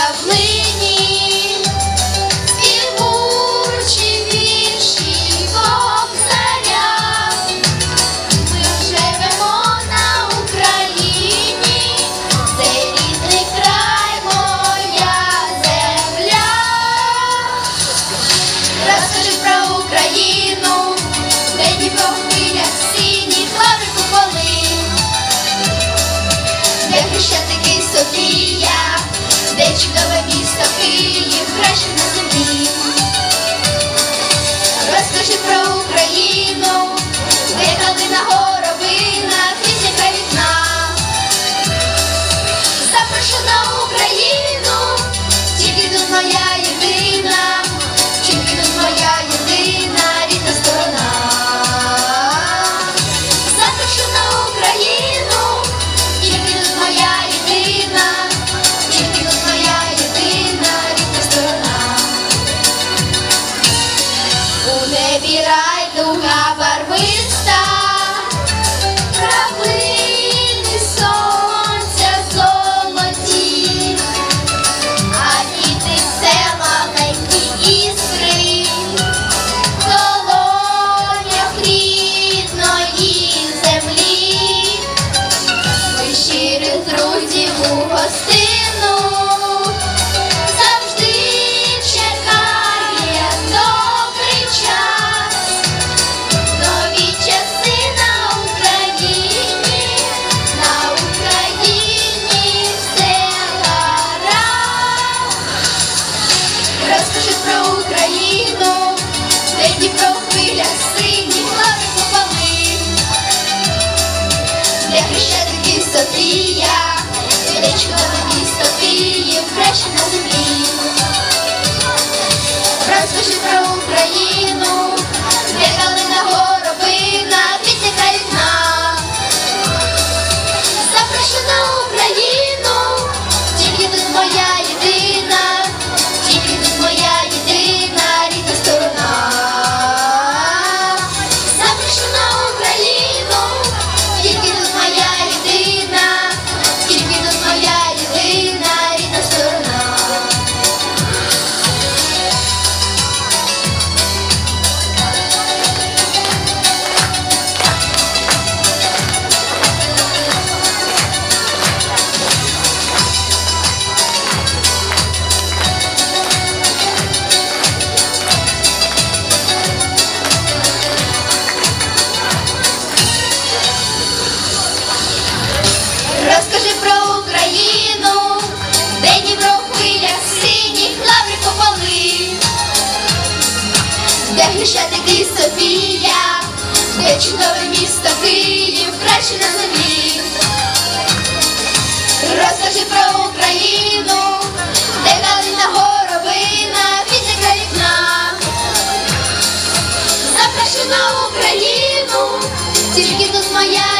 lovely. Чудове місто Київ краще не may be right to Deus, deixa pra Ucrânia. Хрещатики Софія, де чудове місто Київ, краще на землі. Розкажи про Україну, де Галина горобина, вітика вікна. Запрошена Україну, тільки тут моя.